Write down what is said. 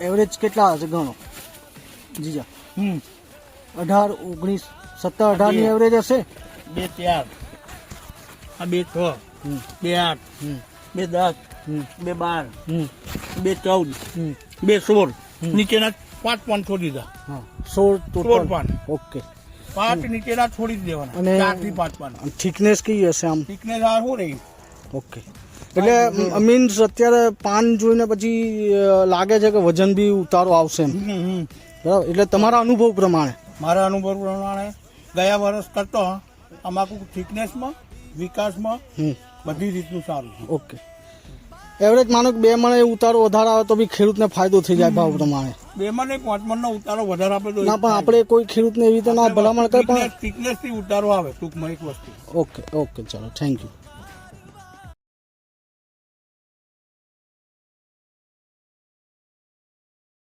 Average કેટલા હશે ગણો? જીજા. હમ. અઢાર ઓગણીસ સત્તર અઢારની એવરેજ હશે? બે ચાર. આ બે છ. બે આઠ. હમ, બે દસ. બે બાર. હમ, બે ચૌદ. બે સોળ. નીચેના પાંચ પાન છોડી દીધા. હા. સોળ સોળ પાન ઓકે. પાંચ નીચેના છોડી દેવાના. અને- પાંચ પાન થિકનેસ કઈ હશે આમ? થિકનેસ આ શું રહી? ઓકે. એટલે મીન્સ અત્યારે પાન જોઈને પછી લાગે છે કે વજન બી ઉતારો આવશે એમ. બરાબર? એટલે તમારા અનુભવ પ્રમાણે. મારા અનુભવ પ્રમાણે ગયા વર્ષ કરતો અમાકુ ફિટનેસમાં વિકાસમાં બધી રીતનું સારું ઓકે. એવરેજ માનો કે બે મણે ઉતારો વધારે આવે તો બી ખેડૂતને ફાયદો થઈ જાય ભાવ પ્રમાણે. બે મણે પાંચ મણનો ઉતારો વધારે આપે તો ના પણ આપણે કોઈ ખેડૂતને એવી રીતે ના ભલામણ કરે પણ ફિટનેસથી ઉતારો આવે ટૂંકમાં એક વસ્તુ. ઓકે ઓકે ચલો થેન્ક યુ